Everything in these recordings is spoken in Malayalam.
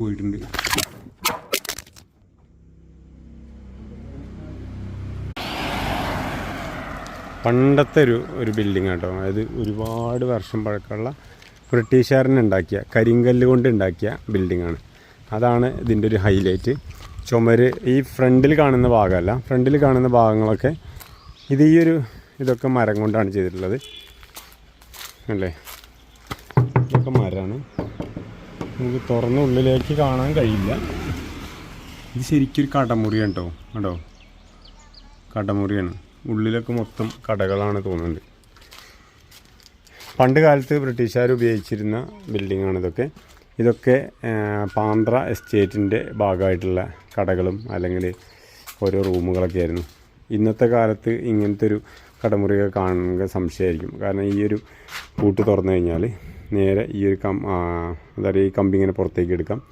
പോയിട്ടുണ്ട്. പണ്ടത്തെ ഒരു ഒരു ബിൽഡിംഗ് കേട്ടോ അതായത് ഒരുപാട് വർഷം പഴക്കമുള്ള ബ്രിട്ടീഷുകാരൻ ഉണ്ടാക്കിയ കരിങ്കല്ല് കൊണ്ട് ഉണ്ടാക്കിയ ബിൽഡിങ്ങാണ് അതാണ് ഇതിന്റെ ഒരു ഹൈലൈറ്റ് ചുമര് ഈ ഫ്രണ്ടിൽ കാണുന്ന ഭാഗമല്ല ഫ്രണ്ടിൽ കാണുന്ന ഭാഗങ്ങളൊക്കെ ഇത് ഈ ഒരു ഇതൊക്കെ മരം കൊണ്ടാണ് ചെയ്തിട്ടുള്ളത്. അല്ലേ? ഇതൊക്കെ മരമാണ്. നമുക്ക് തുറന്ന ഉള്ളിലേക്ക് കാണാൻ കഴിയില്ല. ഇത് ശരിക്കൊരു കടമുറിയാണ് കേട്ടോ. കേട്ടോ കടമുറിയാണ്. ഉള്ളിലൊക്കെ മൊത്തം കടകളാണ് തോന്നുന്നത് പണ്ട് കാലത്ത് ബ്രിട്ടീഷുകാർ ഉപയോഗിച്ചിരുന്ന ബിൽഡിങ്ങാണ് ഇതൊക്കെ. ഇതൊക്കെ പാന്ത്ര എസ്റ്റേറ്റിന്റെ ഭാഗമായിട്ടുള്ള കടകളും അല്ലെങ്കിൽ ഓരോ റൂമുകളൊക്കെ ആയിരുന്നു. ഇന്നത്തെ കാലത്ത് ഇങ്ങനത്തെ ഒരു കടമുറിയൊക്കെ കാണുക സംശയമായിരിക്കും. കാരണം ഈ ഒരു പൂട്ട് തുറന്നു കഴിഞ്ഞാൽ നേരെ ഈ ഒരു കം എന്താ പറയുക ഈ കമ്പി ഇങ്ങനെ പുറത്തേക്ക് എടുക്കാം.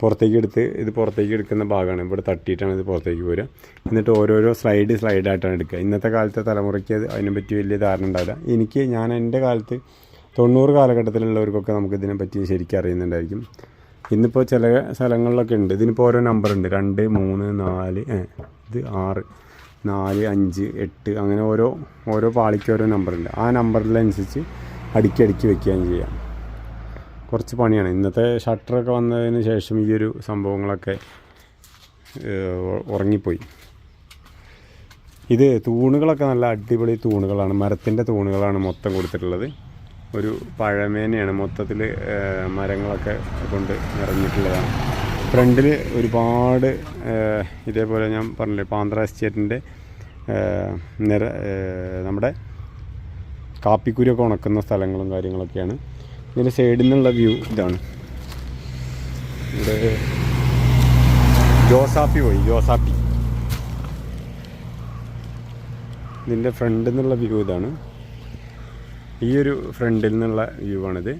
പുറത്തേക്ക് എടുത്ത് ഇത് പുറത്തേക്ക് എടുക്കുന്ന ഭാഗമാണ്. ഇവിടെ തട്ടിയിട്ടാണ് ഇത് പുറത്തേക്ക് പോരുക. എന്നിട്ട് ഓരോരോ സ്ലൈഡ് സ്ലൈഡായിട്ടാണ് എടുക്കുക. ഇന്നത്തെ കാലത്തെ തലമുറയ്ക്ക് അത് അതിനെപ്പറ്റി വലിയ ധാരണ ഉണ്ടാവില്ല. എനിക്ക് ഞാൻ എന്റെ കാലത്ത് തൊണ്ണൂറ് കാലഘട്ടത്തിലുള്ളവർക്കൊക്കെ നമുക്ക് ഇതിനെപ്പറ്റി ശരിക്കും അറിയുന്നുണ്ടായിരിക്കും. ഇന്നിപ്പോൾ ചില സ്ഥലങ്ങളിലൊക്കെ ഉണ്ട്. ഇതിനിപ്പോൾ ഓരോ നമ്പർ ഉണ്ട്. രണ്ട് മൂന്ന് നാല് ഇത് ആറ് നാല് അഞ്ച് എട്ട് അങ്ങനെ ഓരോ ഓരോ പാളിക്ക് ഓരോ നമ്പറുണ്ട് ആ നമ്പറിനനുസരിച്ച് അടുക്കി അടുക്കി വെക്കുകയും ചെയ്യാം. കുറച്ച് പണിയാണ്. ഇന്നത്തെ ഷട്ടറൊക്കെ വന്നതിന് ശേഷം ഈ ഒരു സംഭവങ്ങളൊക്കെ ഉറങ്ങിപ്പോയി. ഇത് തൂണുകളൊക്കെ നല്ല അടിപൊളി തൂണുകളാണ്. മരത്തിന്റെ തൂണുകളാണ് മൊത്തം കൊടുത്തിട്ടുള്ളത്. ഒരു പഴമേനെയാണ് മൊത്തത്തിൽ മരങ്ങളൊക്കെ കൊണ്ട് നിറഞ്ഞിട്ടുള്ളതാണ്. ഫ്രണ്ടിൽ ഒരുപാട് ഇതേപോലെ ഞാൻ പറഞ്ഞില്ലേ പാന്ത്ര എസ്റ്റേറ്റിന്റെ നിര നമ്മുടെ കാപ്പിക്കുരിയൊക്കെ ഉണക്കുന്ന സ്ഥലങ്ങളും കാര്യങ്ങളൊക്കെയാണ്. ഇതിന്റെ സൈഡിൽ നിന്നുള്ള വ്യൂ ഇതാണ്. ഇവിടെ ജോസാപ്പി പോയി ജോസാപ്പി. ഇതിന്റെ ഫ്രണ്ടിൽ നിന്നുള്ള വ്യൂ ഇതാണ്. ഈ ഒരു ഫ്രണ്ടിൽ നിന്നുള്ള വ്യൂ ആണിത്.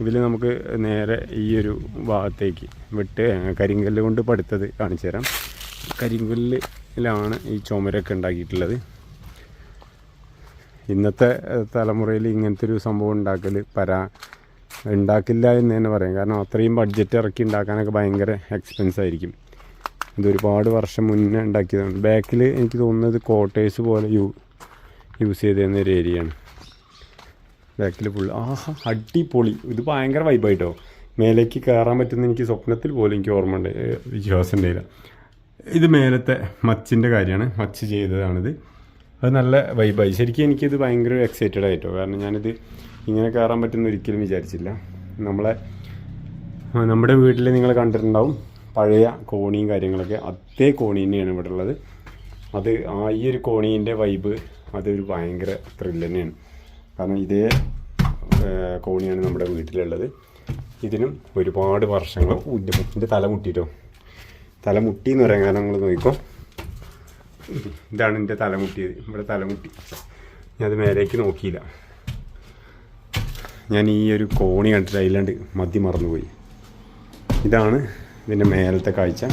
ഇതിൽ നമുക്ക് നേരെ ഈ ഒരു ഭാഗത്തേക്ക് വിട്ട് കരിങ്കല്ല് കൊണ്ട് പടുത്തത് കാണിച്ചു തരാം കരിങ്കല്ലിലാണ് ഈ ചുമരൊക്കെ ഉണ്ടാക്കിയിട്ടുള്ളത്. ഇന്നത്തെ തലമുറയിൽ ഇങ്ങനത്തെ ഒരു സംഭവം ഉണ്ടാക്കൽ പരാ ഉണ്ടാക്കില്ല എന്ന് തന്നെ പറയാം. കാരണം അത്രയും ബഡ്ജറ്റ് ഇറക്കി ഉണ്ടാക്കാനൊക്കെ ഭയങ്കര എക്സ്പെൻസ് ആയിരിക്കും. ഇത് ഒരുപാട് വർഷം മുന്നേ ഉണ്ടാക്കിയതാണ്. ബാക്കിൽ എനിക്ക് തോന്നുന്നത് കോട്ടേഴ്സ് പോലെ യൂ യൂസ് ചെയ്തിരുന്ന ഒരു ഏരിയയാണ് ബാക്കിൽ ഫുൾ ആഹാ അടിപൊളി. ഇത് ഭയങ്കര വൈബായിട്ടോ മേലേക്ക് കയറാൻ പറ്റുന്ന എനിക്ക് സ്വപ്നത്തിൽ പോലും എനിക്ക് ഓർമ്മ ഉണ്ട് വിശ്വാസം ഉണ്ടായില്ല. ഇത് മേലത്തെ മച്ചിന്റെ കാര്യമാണ്. മച്ച് ചെയ്തതാണിത്. അത് നല്ല വൈബായി ശരിക്കും എനിക്കിത് ഭയങ്കര എക്സൈറ്റഡ് ആയിട്ടോ. കാരണം ഞാനിത് ഇങ്ങനെ കയറാൻ പറ്റുന്ന ഒരിക്കലും വിചാരിച്ചില്ല. നമ്മളെ നമ്മുടെ വീട്ടിൽ നിങ്ങൾ കണ്ടിട്ടുണ്ടാവും. പഴയ കോണിയും കാര്യങ്ങളൊക്കെ. അതേ കോണി തന്നെയാണ് ഇവിടെ ഉള്ളത്. അത് ആ ഈ ഒരു കോണീന്റെ വൈബ് അതൊരു ഭയങ്കര ത്രില്ല് തന്നെയാണ്. കാരണം ഇതേ കോണിയാണ് നമ്മുടെ വീട്ടിലുള്ളത്. ഇതിനും ഒരുപാട് വർഷങ്ങൾ ഇതിന്റെ തല മുട്ടിയിട്ടോ തല മുട്ടി എന്ന് പറയാൻ കാരണം നിങ്ങൾ നോക്കിക്കോ. ഇതാണ് എന്റെ തലമുട്ടിയത്. ഇവിടെ തലമുട്ടി. ഞാൻ അത് മേലേക്ക് നോക്കിയില്ല. ഞാൻ ഈ ഒരു കോണി കണ്ടിട്ട് അതിലാണ്ട് മതി മറന്നുപോയി. ഇതാണ് ഇതിന്റെ മേലത്തെ കാഴ്ച.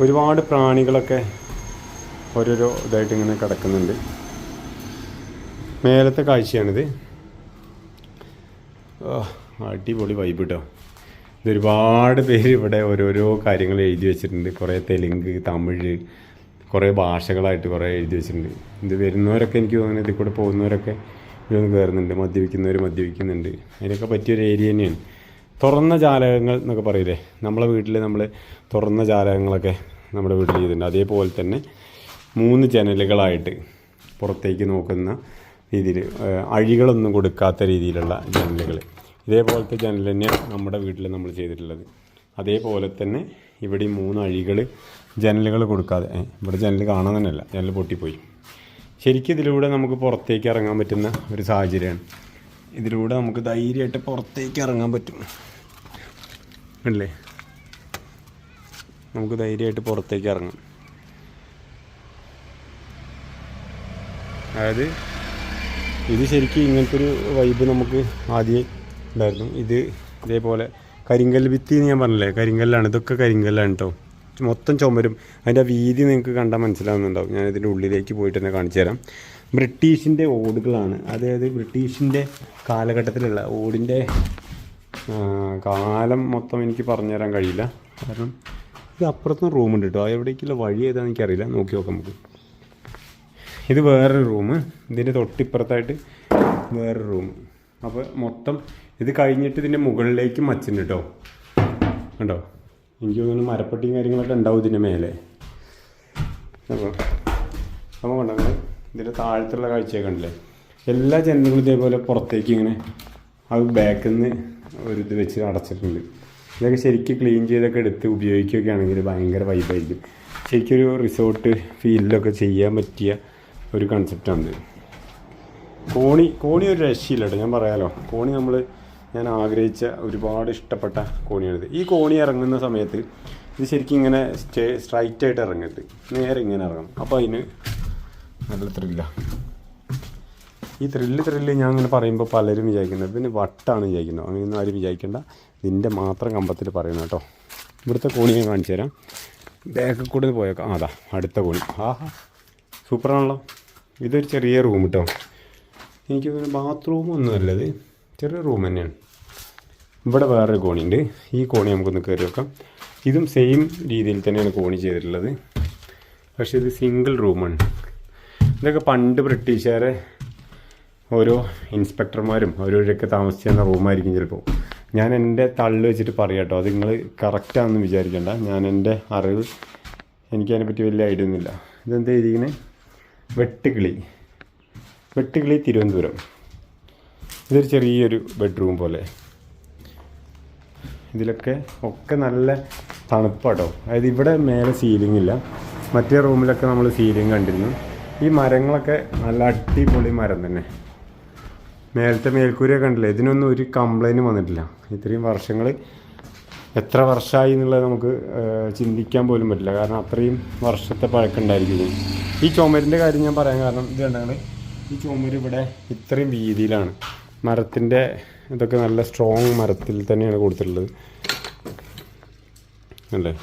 ഒരുപാട് പ്രാണികളൊക്കെ ഓരോരോ ഇതായിട്ട് ഇങ്ങനെ കിടക്കുന്നുണ്ട്. മേലത്തെ കാഴ്ചയാണിത്. അടിപൊളി വൈബ് കേട്ടോ ഇതൊരുപാട് പേര് ഇവിടെ ഓരോരോ കാര്യങ്ങൾ എഴുതി വെച്ചിട്ടുണ്ട്. കുറേ തെലുങ്ക് തമിഴ് കുറേ ഭാഷകളായിട്ട് കുറേ എഴുതി വെച്ചിട്ടുണ്ട്. ഇത് വരുന്നവരൊക്കെ എനിക്ക് തോന്നുന്നു ഇതിൽ കൂടെ പോകുന്നവരൊക്കെ ഇതൊന്ന് കയറുന്നുണ്ട് മദ്യപിക്കുന്നവർ മദ്യപിക്കുന്നുണ്ട്. അതിനൊക്കെ പറ്റിയൊരു ഏരിയ തന്നെയാണ്. തുറന്ന ജാലകങ്ങൾ എന്നൊക്കെ പറയില്ലേ? നമ്മളെ വീട്ടിൽ നമ്മൾ തുറന്ന ജാലകങ്ങളൊക്കെ നമ്മുടെ വീട്ടിൽ ചെയ്തിട്ടുണ്ട്. അതേപോലെ തന്നെ മൂന്ന് ജനലുകളായിട്ട് പുറത്തേക്ക് നോക്കുന്ന രീതിയിൽ അഴികളൊന്നും കൊടുക്കാത്ത രീതിയിലുള്ള ജനലുകൾ ഇതേപോലത്തെ ജനൽ തന്നെയാണ് നമ്മുടെ വീട്ടിൽ നമ്മൾ ചെയ്തിട്ടുള്ളത്. അതേപോലെ തന്നെ ഇവിടെ മൂന്ന് അഴികൾ ജനലുകൾ കൊടുക്കാതെ. ഇവിടെ ജനൽ കാണാൻ തന്നെയല്ല ജനൽ പൊട്ടിപ്പോയി. ശരിക്കും ഇതിലൂടെ നമുക്ക് പുറത്തേക്ക് ഇറങ്ങാൻ പറ്റുന്ന ഒരു സാഹചര്യമാണ്. ഇതിലൂടെ നമുക്ക് ധൈര്യമായിട്ട് പുറത്തേക്ക് ഇറങ്ങാൻ പറ്റും. അല്ലേ? നമുക്ക് ധൈര്യമായിട്ട് പുറത്തേക്ക് ഇറങ്ങാം. അതായത് ഇത് ശരിക്കും ഇങ്ങനത്തെ ഒരു വൈബ് നമുക്ക് ആദ്യം ഉണ്ടായിരുന്നു. ഇത് ഇതേപോലെ കരിങ്കൽ ഭിത്തി എന്ന് ഞാൻ പറഞ്ഞില്ലേ? കരിങ്കല്ലാണ്. ഇതൊക്കെ കരിങ്കല്ലാണ് കേട്ടോ മൊത്തം ചുമരും. അതിന്റെ വീതി നിങ്ങൾക്ക് കണ്ടാൽ മനസ്സിലാവുന്നുണ്ടാവും. ഞാൻ ഇതിന്റെ ഉള്ളിലേക്ക് പോയിട്ട് തന്നെ കാണിച്ചു തരാം. ബ്രിട്ടീഷിന്റെ ഓടുകളാണ്. അതായത് ബ്രിട്ടീഷിന്റെ കാലഘട്ടത്തിലുള്ള ഓടിന്റെ കാലം മൊത്തം എനിക്ക് പറഞ്ഞു തരാൻ കഴിയില്ല. കാരണം ഇത് അപ്പുറത്തും റൂമുണ്ട് കേട്ടോ എവിടേക്കുള്ള വഴി ഏതാണെന്ന് എനിക്കറിയില്ല. നോക്കി നോക്കാം നമുക്ക്. ഇത് വേറൊരു റൂം ഇതിന്റെ തൊട്ടിപ്പുറത്തായിട്ട് വേറൊരു റൂം അപ്പോൾ മൊത്തം ഇത് കഴിഞ്ഞിട്ട് ഇതിന്റെ മുകളിലേക്കും അച്ഛൻ കേട്ടോ കണ്ടോ? എനിക്ക് തോന്നുന്നു മരപ്പട്ടിയും കാര്യങ്ങളൊക്കെ ഉണ്ടാവും ഇതിന്റെ മേലെ. അപ്പോൾ അപ്പോൾ ഇതിന്റെ താഴത്തുള്ള കാഴ്ചയൊക്കെ ഉണ്ടല്ലേ എല്ലാ ജനലുകളും ഇതേപോലെ പുറത്തേക്ക് ഇങ്ങനെ അത് ബാക്കിൽ നിന്ന് ഒരു ഇത് വെച്ച് അടച്ചിട്ടുണ്ട്. ഇതൊക്കെ ശരിക്കും ക്ലീൻ ചെയ്തൊക്കെ എടുത്ത് ഉപയോഗിക്കുകയൊക്കെ ആണെങ്കിൽ ഭയങ്കര വൈബായിരിക്കും ശരിക്കൊരു റിസോർട്ട് ഫീലിലൊക്കെ ചെയ്യാൻ പറ്റിയ ഒരു കൺസെപ്റ്റാണ് കോണി കോണി ഒരു രക്ഷയില്ല കേട്ടോ ഞാൻ പറയാലോ. കോണി നമ്മൾ ഞാൻ ആഗ്രഹിച്ച ഒരുപാട് ഇഷ്ടപ്പെട്ട കോണിയാണിത്. ഈ കോണി ഇറങ്ങുന്ന സമയത്ത് ഇത് ശരിക്കും ഇങ്ങനെ സ്റ്റേ സ്ട്രൈറ്റ് ആയിട്ട് ഇറങ്ങരുത്. നേരെ ഇങ്ങനെ ഇറങ്ങണം. അപ്പോൾ അതിന് നല്ല ത്രില്ല ഈ ത്രില്ല് ത്രില്ല് ഞാൻ ഇങ്ങനെ പറയുമ്പോൾ പലരും വിചാരിക്കുന്നത് പിന്നെ വട്ടാണ് വിചാരിക്കുന്നത്. അങ്ങനെയൊന്നും ആരും വിചാരിക്കേണ്ട. ഇതിന്റെ മാത്രം കമ്പത്തിൽ പറയണം കേട്ടോ. ഇവിടുത്തെ കോണി ഞാൻ കാണിച്ചു തരാം. ബാക്കിൽ കൂടെ പോയേക്കാം. അതാ അടുത്ത കോണി. ആഹാ. സൂപ്പറാണല്ലോ ഇതൊരു ചെറിയ റൂം കേട്ടോ എനിക്ക് തോന്നുന്നു ബാത്റൂം ഒന്നുമല്ല ഇത്. ചെറിയ റൂം തന്നെയാണ്. ഇവിടെ വേറൊരു കോണിയുണ്ട് ഈ കോണി നമുക്കൊന്ന് കയറി വെക്കാം ഇതും സെയിം രീതിയിൽ തന്നെയാണ് കോണി ചെയ്തിട്ടുള്ളത്. പക്ഷേ ഇത് സിംഗിൾ റൂമാണ് ഇതൊക്കെ പണ്ട് ബ്രിട്ടീഷുകാരെ ഓരോ ഇൻസ്പെക്ടർമാരും ഓരോരൊക്കെ താമസിച്ചിരുന്ന റൂമായിരിക്കും ചിലപ്പോൾ. ഞാൻ എന്റെ തള്ളു വെച്ചിട്ട് പറയാം കേട്ടോ. അത് നിങ്ങൾ കറക്റ്റാണെന്ന് വിചാരിക്കേണ്ട. ഞാൻ എന്റെ അറിവ് എനിക്കതിനെപ്പറ്റി വലിയ ഐഡിയ ഒന്നുമില്ല. ഇതെന്താ എഴുതിക്കുന്നത് വെട്ടുകിളി വെട്ടുകിളി തിരുവനന്തപുരം. ഇതൊരു ചെറിയൊരു ബെഡ്റൂം പോലെ. ഇതിലൊക്കെ ഒക്കെ നല്ല തണുപ്പാട്ടോ. അതായത് ഇവിടെ മേലെ സീലിംഗ് ഇല്ല. മറ്റേ റൂമിലൊക്കെ നമ്മൾ സീലിംഗ് കണ്ടിരുന്നു. ഈ മരങ്ങളൊക്കെ നല്ല അടിപൊളി മരം തന്നെ. മേലത്തെ മേൽക്കൂരയൊക്കെ കണ്ടില്ല? ഇതിനൊന്നും ഒരു കംപ്ലൈന്റ് വന്നിട്ടില്ല. ഇത്രയും വർഷങ്ങൾ എത്ര വർഷമായി എന്നുള്ളത് നമുക്ക് ചിന്തിക്കാൻ പോലും പറ്റില്ല. കാരണം അത്രയും വർഷത്തെ പഴക്കമുണ്ടായിരിക്കും. ഈ ചുമരിന്റെ കാര്യം ഞാൻ പറയാൻ കാരണം ഇത് കണ്ടെങ്കിൽ ഈ ചുമര് ഇവിടെ ഇത്രയും വീതിയിലാണ്. മരത്തിന്റെ ഇതൊക്കെ നല്ല സ്ട്രോങ് മരത്തിൽ തന്നെയാണ് കൊടുത്തിട്ടുള്ളത്. അല്ലേ?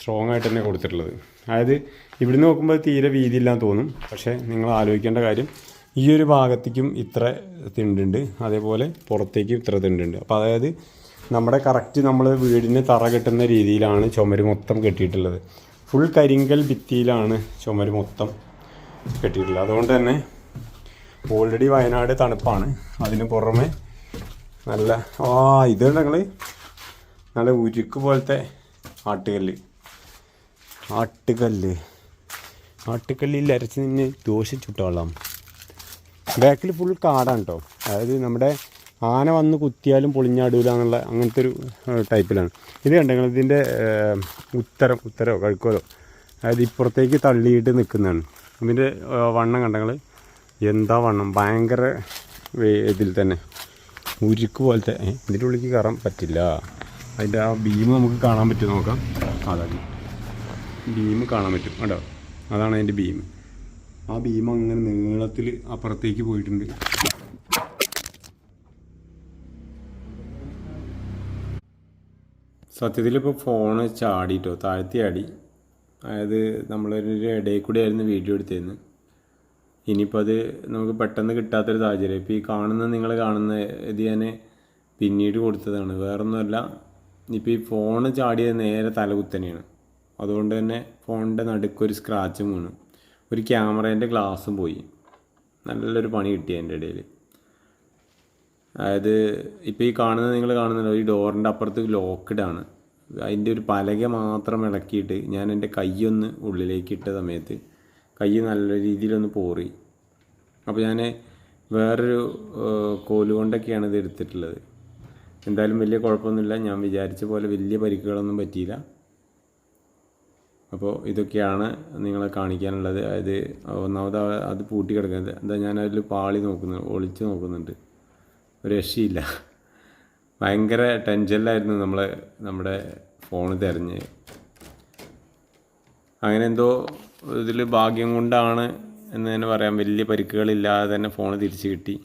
സ്ട്രോങ് ആയിട്ട് തന്നെ കൊടുത്തിട്ടുള്ളത്. അതായത് ഇവിടുന്ന് നോക്കുമ്പോൾ തീരെ വീതിയില്ലാന്ന് തോന്നും. പക്ഷേ നിങ്ങൾ ആലോചിക്കേണ്ട കാര്യം ഈ ഒരു ഭാഗത്തേക്കും ഇത്ര തിണ്ടുണ്ട്. അതേപോലെ പുറത്തേക്കും ഇത്ര തിണ്ടുണ്ട്. അപ്പോൾ അതായത് നമ്മുടെ കറക്റ്റ് നമ്മൾ വീടിന് തറ കെട്ടുന്ന രീതിയിലാണ് ചുമര് മൊത്തം കെട്ടിയിട്ടുള്ളത്. ഫുൾ കരിങ്കൽ ഭിത്തിയിലാണ് ചുമര് മൊത്തം കെട്ടിയിട്ടുള്ളത്. അതുകൊണ്ട് തന്നെ ഓൾറെഡി വയനാട് തണുപ്പാണ്. അതിന് പുറമെ നല്ല ആ ഇത് ഞങ്ങൾ നല്ല ഉരുക്ക് പോലത്തെ ആട്ടുകല്ല്. ആട്ടുകല്ല്. ആട്ടുകല്ലിൽ അരച്ച് നിന്ന് ദോശ ചുട്ടോളാം ബാക്കിൽ ഫുൾ കാടാണ് കേട്ടോ അതായത് നമ്മുടെ ആന വന്ന് കുത്തിയാലും പൊളിഞ്ഞാടൂല എന്നുള്ള അങ്ങനത്തെ ഒരു ടൈപ്പിലാണ് ഇത് കണ്ടെങ്കിൽ ഇതിന്റെ ഉത്തരം ഉത്തരോ കഴുക്കോലോ. അതായത് ഇപ്പുറത്തേക്ക് തള്ളിയിട്ട് നിൽക്കുന്നതാണ് ഇതിന്റെ വണ്ണം കണ്ടെങ്കിൽ എന്താ വണ്ണം? ഭയങ്കര ഇതിൽ തന്നെ. ഉരുക്ക് പോലത്തെ ഇതിന്റെ ഉള്ളിലേക്ക് കയറാൻ പറ്റില്ല. അതിന്റെ ആ ബീം നമുക്ക് കാണാൻ പറ്റും നോക്കാം. അതാണ് ബീം കാണാൻ പറ്റും. കേട്ടോ അതാണ് അതിന്റെ ബീം. ആ ബീം അങ്ങനെ നീളത്തിൽ അപ്പുറത്തേക്ക് പോയിട്ടുണ്ട്. സത്യത്തിൽ ഇപ്പോൾ ഫോണ് ചാടിയിട്ടോ താഴ്ത്തി ആടി അതായത് നമ്മളൊരു ഇടയിൽ കൂടി ആയിരുന്നു വീഡിയോ എടുത്തിരുന്നത് ഇനിയിപ്പോൾ അത് നമുക്ക് പെട്ടെന്ന് കിട്ടാത്തൊരു സാഹചര്യം. ഇപ്പോൾ ഈ കാണുന്ന നിങ്ങൾ കാണുന്ന ഇത് ഞാൻ പിന്നീട് കൊടുത്തതാണ്. വേറൊന്നുമല്ല ഇപ്പോൾ ഈ ഫോണ് ചാടിയത് നേരെ തലകുത്തനെയാണ് അതുകൊണ്ട് തന്നെ ഫോണിന്റെ നടുക്കൊരു സ്ക്രാച്ചും വീണു. ഒരു ക്യാമറേന്റെ ഗ്ലാസ്സും പോയി. നല്ലൊരു പണി കിട്ടി അതിന്റെ ഇടയിൽ. അതായത് ഇപ്പോൾ ഈ കാണുന്നത് നിങ്ങൾ കാണുന്നുണ്ടോ ഈ ഡോറിന്റെ അപ്പുറത്ത് ലോക്ക്ഡ് ആണ്. അതിന്റെ ഒരു പലക മാത്രം ഇളക്കിയിട്ട് ഞാൻ എന്റെ കൈയൊന്ന് ഉള്ളിലേക്ക് ഇട്ട സമയത്ത് കൈ നല്ല രീതിയിലൊന്ന് പോറി. അപ്പോൾ ഞാൻ വേറൊരു കോലുകൊണ്ടൊക്കെയാണ് കോൽ കൊണ്ടൊക്കെയാണ് ഇത് എടുത്തിട്ടുള്ളത്. എന്തായാലും വലിയ കുഴപ്പമൊന്നുമില്ല. ഞാൻ വിചാരിച്ച പോലെ വലിയ പരിക്കുകളൊന്നും പറ്റിയില്ല. അപ്പോൾ ഇതൊക്കെയാണ് നിങ്ങളെ കാണിക്കാനുള്ളത്. അതായത് ഒന്നാമത് അത് പൂട്ടി കിടക്കുന്നത്. എന്താ ഞാൻ അതിൽ പാളി നോക്കുന്നു ഒളിച്ച് നോക്കുന്നുണ്ട്. ഒരു രക്ഷയില്ല. ഭയങ്കര ടെൻഷനിലായിരുന്നു നമ്മൾ നമ്മുടെ ഫോൺ തിരഞ്ഞ്. അങ്ങനെ എന്തോ ഇതിൽ ഭാഗ്യം കൊണ്ടാണ് എന്ന് തന്നെ പറയാം. വലിയ പരിക്കുകളില്ലാതെ തന്നെ ഫോൺ തിരിച്ച് കിട്ടി.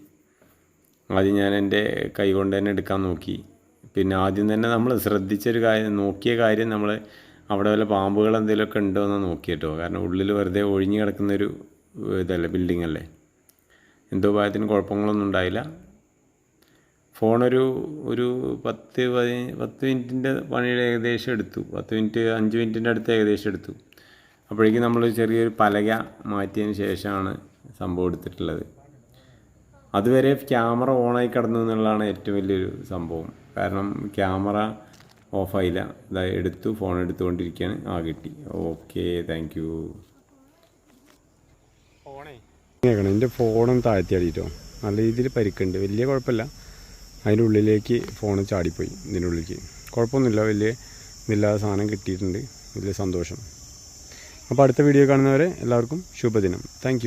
ആദ്യം ഞാൻ എന്റെ കൈ കൊണ്ട് തന്നെ എടുക്കാൻ നോക്കി. പിന്നെ ആദ്യം തന്നെ നമ്മൾ ശ്രദ്ധിച്ചൊരു കാര്യം നോക്കിയ കാര്യം നമ്മൾ അവിടെ വല്ല പാമ്പുകൾ എന്തെങ്കിലുമൊക്കെ ഉണ്ടോ എന്ന് നോക്കി കേട്ടോ. കാരണം ഉള്ളിൽ വെറുതെ ഒഴിഞ്ഞു കിടക്കുന്നൊരു ഇതല്ലേ ബിൽഡിംഗ് അല്ലേ? എന്തോ ഭാഗത്തിന് കുഴപ്പങ്ങളൊന്നും ഉണ്ടായില്ല. ഫോണൊരു ഒരു പത്ത് പതി പത്ത് മിനിറ്റിന്റെ പണിയുടെ ഏകദേശം എടുത്തു. പത്ത് മിനിറ്റ് അഞ്ച് മിനിറ്റിന്റെ അടുത്ത് ഏകദേശം എടുത്തു. അപ്പോഴേക്കും നമ്മൾ ചെറിയൊരു പലക മാറ്റിയതിന് ശേഷമാണ് സംഭവം എടുത്തിട്ടുള്ളത്. അതുവരെ ക്യാമറ ഓണായി കിടന്നു എന്നുള്ളതാണ് ഏറ്റവും വലിയൊരു സംഭവം. കാരണം ക്യാമറ ഓഫായില്ല ഇതായി എടുത്തു ഫോൺ എടുത്തുകൊണ്ടിരിക്കുകയാണ്. ആ കിട്ടി. ഓക്കെ താങ്ക് യു കേൾക്കണം എന്റെ ഫോണും താഴ്ത്തി അടിയിട്ടോ നല്ല രീതിയിൽ പരിക്കുണ്ട്. വലിയ കുഴപ്പമില്ല. അതിന്റെ ഉള്ളിലേക്ക് ഫോൺ ചാടിപ്പോയി. ഇതിന്റെ ഉള്ളിലേക്ക്. കുഴപ്പമൊന്നുമില്ല. വലിയ ഇതില്ലാതെ സാധനം കിട്ടിയിട്ടുണ്ട്. വലിയ സന്തോഷം. അപ്പോൾ അടുത്ത വീഡിയോ കാണുന്നവരെ എല്ലാവർക്കും ശുഭദിനം. താങ്ക്